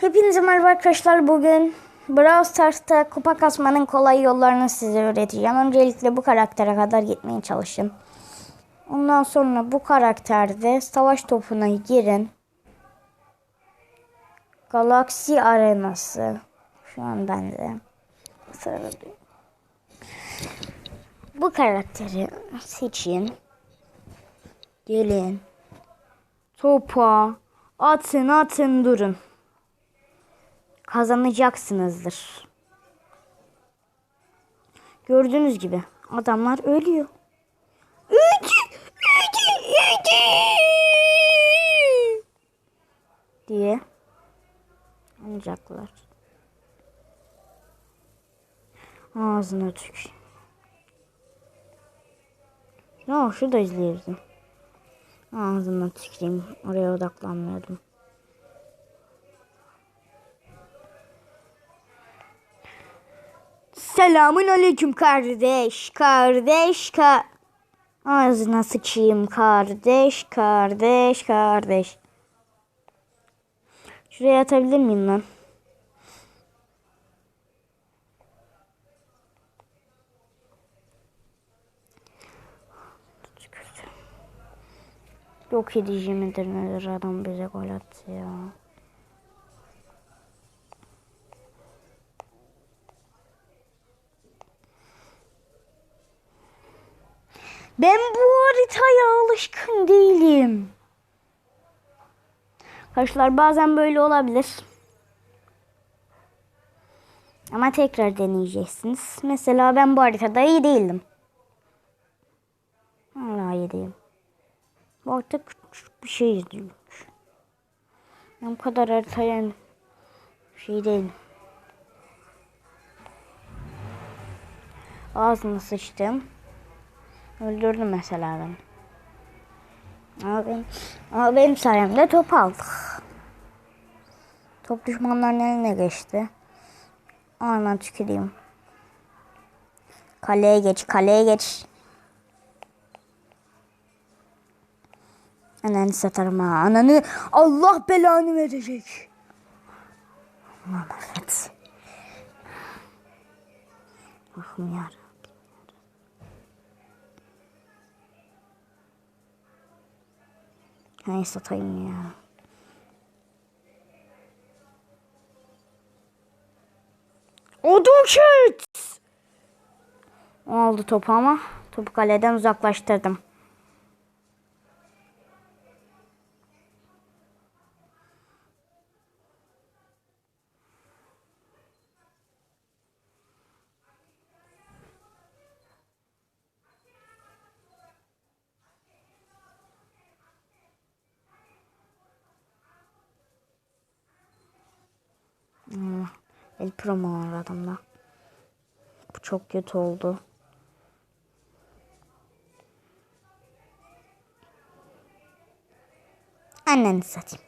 Hepinize merhaba arkadaşlar. Bugün Brawl Stars'ta kupa kasmanın kolay yollarını size öğreteceğim. Öncelikle bu karaktere kadar gitmeye çalışın. Ondan sonra bu karakterde savaş topuna girin. Galaksi arenası. Şu an bende. Bu karakteri seçin. Gelin. Topa atın atın durun kazanacaksınızdır. Gördüğünüz gibi adamlar ölüyor. Öldü, öldü, öldü diye anacaklar. Ağzına tük. Ne şu da izleyirdim. Ağzına tüküreyim. Oraya odaklanmıyordum. Selamun aleyküm kardeş. Kardeş ka... Ağzına sıçayım kardeş, kardeş, kardeş. Şuraya atabilir miyim lan? Yok edici midir nedir adam bize gol attı ya. Ben bu haritaya alışkın değilim. Arkadaşlar bazen böyle olabilir. Ama tekrar deneyeceksiniz. Mesela ben bu haritada iyi değildim. Hala iyi değilim. Bu artık küçük bir şey izliyorum. Ben bu kadar haritaya şey değilim. Ağzını sıçtım. Öldürdüm mesela ben. Ama benim, ama benim sayemde top aldık. Top düşmanların eline geçti. Aynen tüküreyim. Kaleye geç, kaleye geç. Ananı satarım ha. Ananı Allah belanı verecek. Aman evet. Allah'ım yarabbim. Hay satayım ya. Odun şut! Oldu topu ama topu kaleden uzaklaştırdım. Allah. Promo var adamda. Bu çok kötü oldu. Anneni satayım.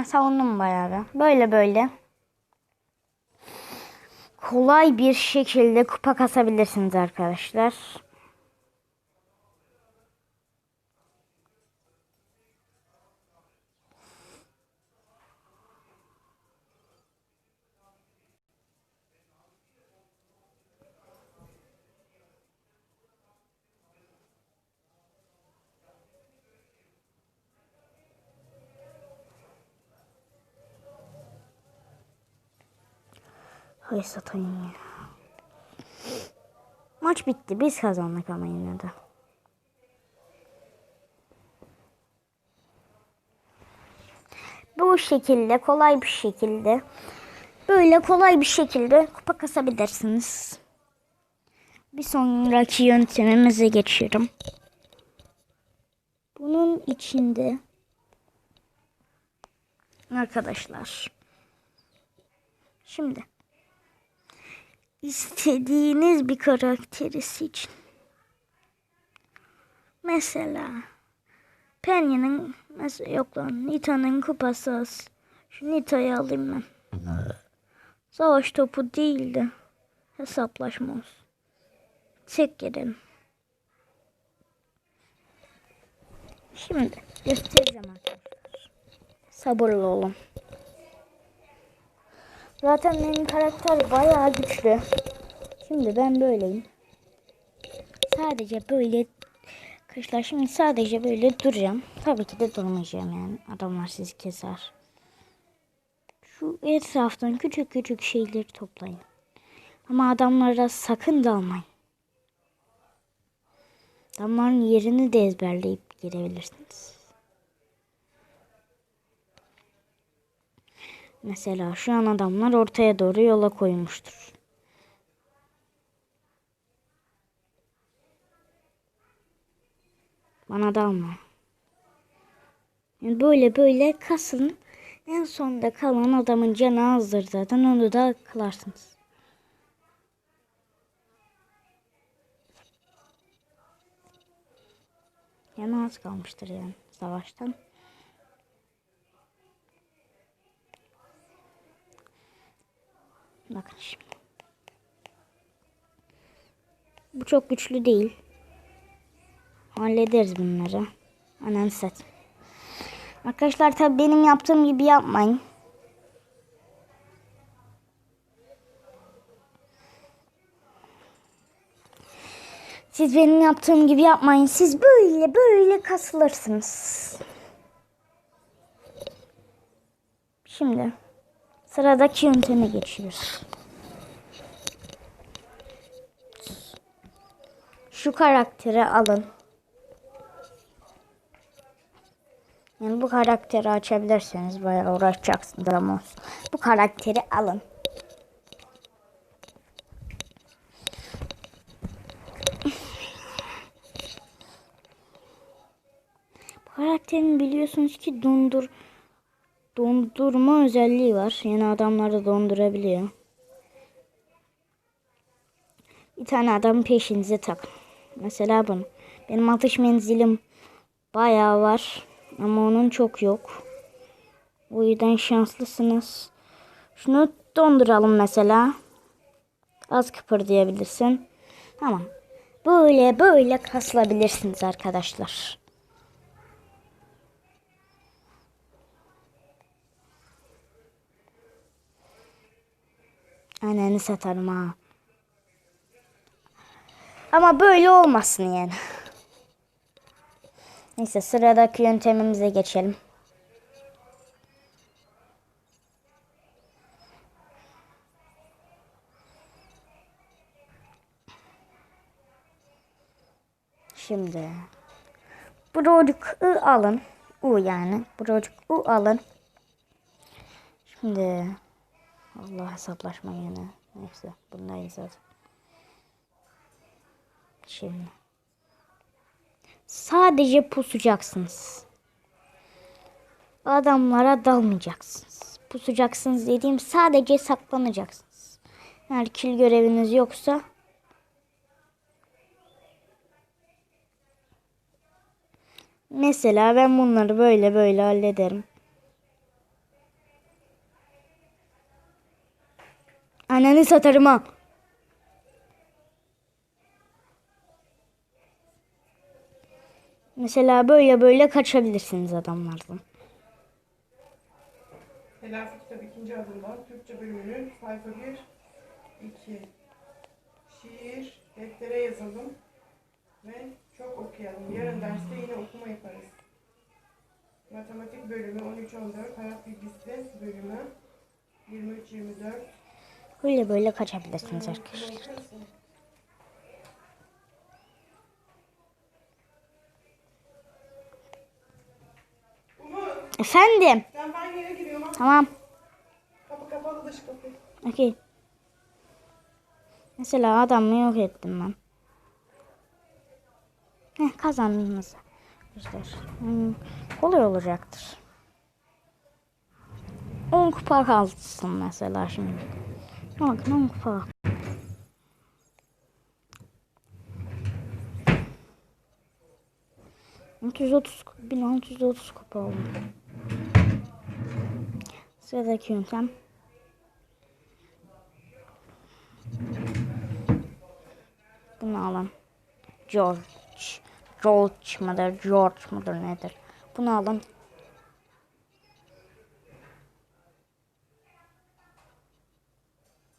Ben savundum bayağı bir. Böyle böyle. Kolay bir şekilde kupa kasabilirsiniz arkadaşlar. Hay satayım ya. Maç bitti. Biz kazandık ama yine de. Bu şekilde kolay bir şekilde böyle kolay bir şekilde kupa kasabilirsiniz. Bir sonraki yöntemimize geçiyorum. Bunun içinde arkadaşlar şimdi istediğiniz bir karakteri seçin. Mesela Penny'nin mesela yok lan Nita'nın kupası az. Şu Nita'yı alayım ben. Savaş topu değildi. Hesaplaşma olsun. Tek girelim. Şimdi göstereceğim arkadaşlar. Sabırlı olun. Zaten benim karakter bayağı güçlü. Şimdi ben böyleyim. Sadece böyle Arkadaşlar şimdi sadece böyle duracağım. Tabii ki de durmayacağım yani. Adamlar sizi keser. Şu etraftan küçük küçük şeyleri toplayın. Ama adamlara sakın dalmayın. Adamların yerini de ezberleyip girebilirsiniz. Mesela şu an adamlar ortaya doğru yola koymuştur. Bana dalma. Böyle böyle kasın. En sonunda kalan adamın canı azdır zaten. Onu da kılarsınız. Yani az kalmıştır yani savaştan. Bakın şimdi. Bu çok güçlü değil. Hallederiz bunları. Ananı satayım. Arkadaşlar tabi benim yaptığım gibi yapmayın. Siz benim yaptığım gibi yapmayın. Siz böyle böyle kasılırsınız. Şimdi sıradaki yönteme geçiyoruz. Şu karakteri alın. Yani bu karakteri açabilirseniz bayağı uğraşacaksınız ama olsun. Bu karakteri alın. Bu karakterin biliyorsunuz ki dondur dondurma özelliği var. Yani adamları dondurabiliyor. Bir tane adam peşinize tak. Mesela bunu. Benim atış menzilim bayağı var. Ama onun çok yok. O yüzden şanslısınız. Şunu donduralım mesela. Az kıpırdayabilirsin. Tamam. Böyle böyle kasılabilirsiniz arkadaşlar. Ananı satarım ha. Ama böyle olmasın yani. Neyse sıradaki yöntemimize geçelim. Şimdi Brocuk I alın. U yani. Brocuk U alın. Şimdi Allah hesaplaşma yine. Neyse bundayız zaten. Şimdi sadece pusacaksınız. Adamlara dalmayacaksınız. Pusacaksınız dediğim sadece saklanacaksınız. Eğer kill göreviniz yoksa Mesela ben bunları böyle böyle hallederim. Ananı satarım ha. Mesela böyle böyle kaçabilirsiniz adamlardan. Telafi kitap ikinci adımdan Türkçe bölümünün sayfa 1, 2. Şiir, deftere yazalım ve çok okuyalım. Yarın derste yine okuma yaparız. Matematik bölümü 13-14, hayat bilgisi bölümü 23-24. Böyle böyle kaçabilirsiniz arkadaşlar. Efendim. ben banyoya giriyorum. Tamam. Kapı kapalı dış kapı. Okey. Mesela adamı yok ettim ben. Heh, kazandınız. Arkadaşlar. Hmm, kolay olacaktır. 10 kupa kalsın mesela şimdi. 10 kupa. 630 1630 kupa oldu. Sıradaki yöntem. Bunu alın. George. George mıdır? George mıdır nedir? Bunu alın.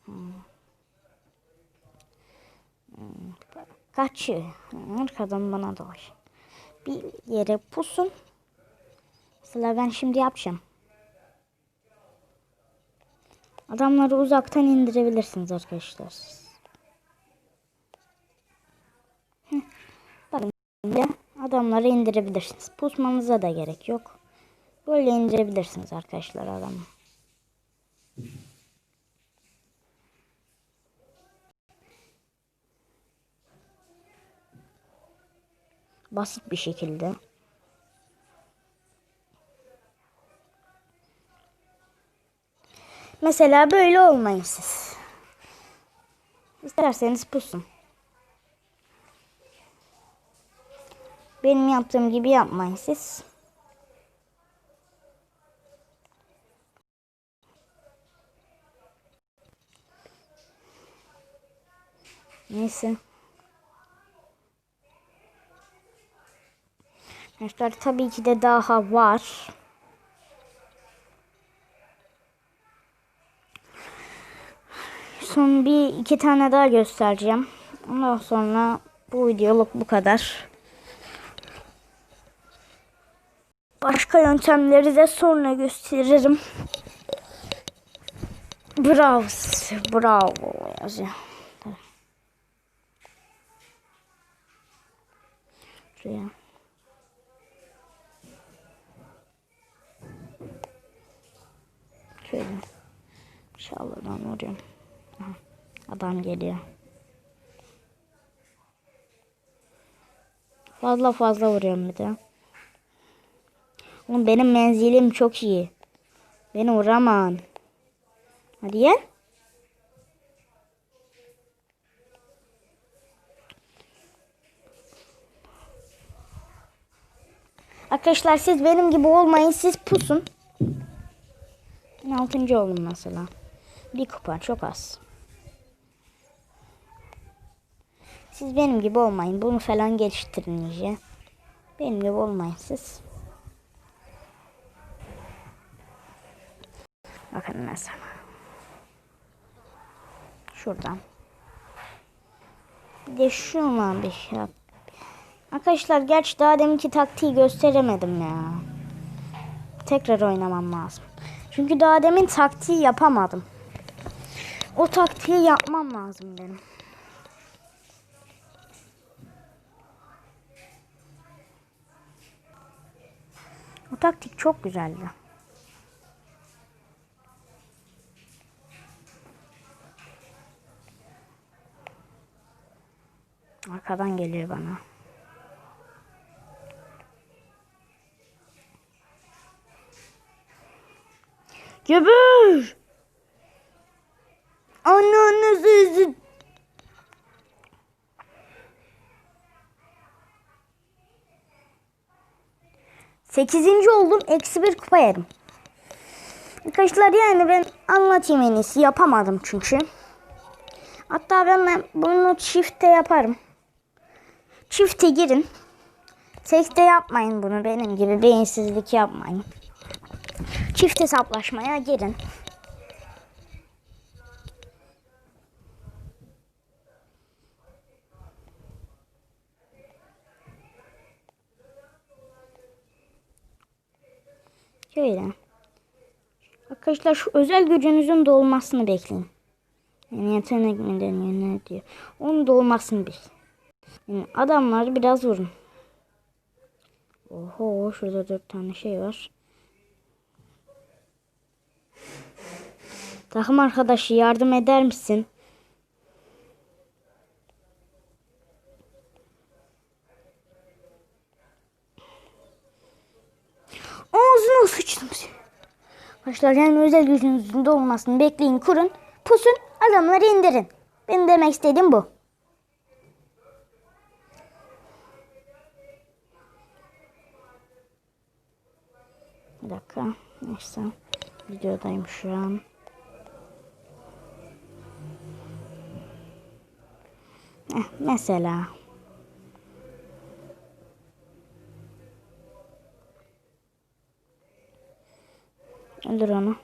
Hmm. Hmm. Kaçıyor. Arkadan bana dolaş. Bir yere pusun. Mesela ben şimdi yapacağım. Adamları uzaktan indirebilirsiniz arkadaşlar. Bakın şimdi adamları indirebilirsiniz. Pusmanıza da gerek yok. Böyle indirebilirsiniz arkadaşlar adamı. Basit bir şekilde. Mesela böyle olmayın siz. İsterseniz pusun. Benim yaptığım gibi yapmayın siz. Neyse. Arkadaşlar tabii ki de daha var. Son bir iki tane daha göstereceğim. Ondan sonra bu videoluk bu kadar. Başka yöntemleri de sonra gösteririm. Bravo. Bravo yazıyor. Şuraya. Şöyle. İnşallah'dan vuruyorum. Aha, adam geliyor. Fazla fazla vuruyorum bir de. Oğlum benim menzilim çok iyi. Beni vuramam. Hadi gel. Arkadaşlar siz benim gibi olmayın. Siz pusun. Ben altıncı oldum mesela. Bir kupa çok az. Siz benim gibi olmayın. Bunu falan geliştirin iyice. Benim gibi olmayın siz. Bakın mesela. Şuradan. Bir de şuna bir şey yap. Arkadaşlar gerçi daha deminki taktiği gösteremedim ya. Tekrar oynamam lazım. Çünkü daha demin taktiği yapamadım. O taktiği yapmam lazım benim. Bu taktik çok güzeldi. Arkadan geliyor bana. Geber! Ananızı 8. oldum. Eksi bir kupa yerim. Arkadaşlar yani ben anlatayım en iyisi. Yapamadım çünkü. Hatta ben bunu çifte yaparım. Çifte girin. Tekte yapmayın bunu benim gibi. Beyinsizlik yapmayın. Çift hesaplaşmaya girin. Şöyle. Arkadaşlar şu özel gücünüzün dolmasını bekleyin. Yani yetenek mi deniyor ne diyor. Onun dolmasını bil. Yani adamları biraz vurun. Oho şurada dört tane şey var. Takım arkadaşı yardım eder misin? gücünüz. Arkadaşlar yani özel gücünüzün de olmasını bekleyin kurun. Pusun adamları indirin. Benim demek istediğim bu. Bir dakika. Neyse. Videodayım şu an. Eh, mesela. Öldür onu.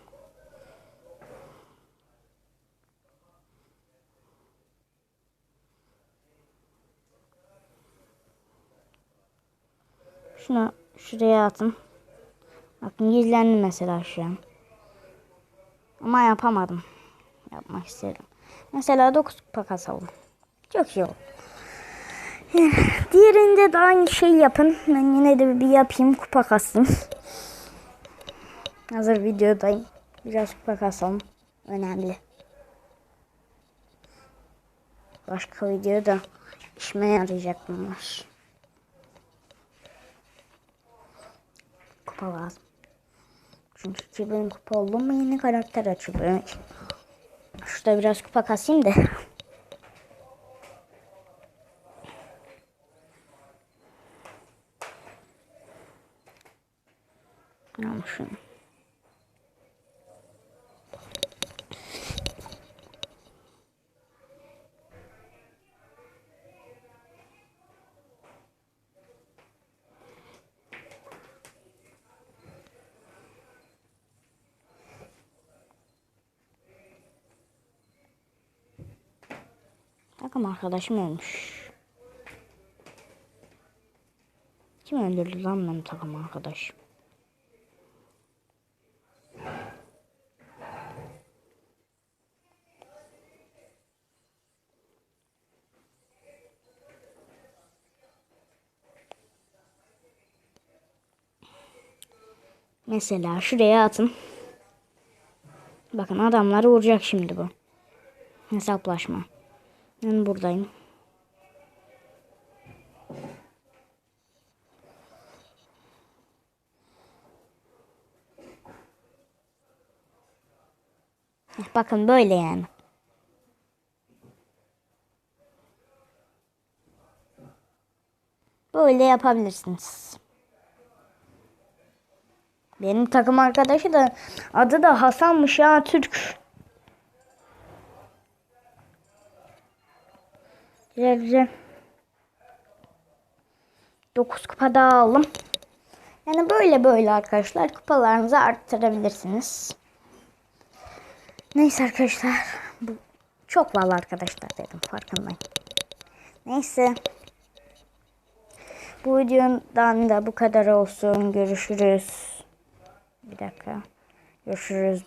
Şunu şuraya atın. Bakın gizlendi mesela şu an. Ama yapamadım. Yapmak istedim. Mesela 9 kupa kasalım. Çok iyi oldu. Diğerinde de aynı şey yapın. Ben yine de bir yapayım kupa kasayım. Hazır videodayım. Biraz kupa kasalım. Önemli. Başka videoda işime yarayacak bunlar. Kupa lazım. Çünkü 2000 kupa oldu mu yeni karakter açılıyor. Şurada biraz kupa kasayım da. Almışım. Takım arkadaşım ölmüş. Kim öldürdü lan benim takım arkadaşım? Mesela şuraya atın. Bakın adamları vuracak şimdi bu. Hesaplaşma. Ben buradayım. Bakın böyle yani. Böyle yapabilirsiniz. Benim takım arkadaşı da adı da Hasan'mış ya Türk. Güzel güzel. 9 kupa daha aldım. Yani böyle böyle arkadaşlar kupalarınızı arttırabilirsiniz. Neyse arkadaşlar. Bu çok vallahi arkadaşlar dedim farkındayım. Neyse. Bu videodan da bu kadar olsun. Görüşürüz. Bir dakika. Görüşürüz.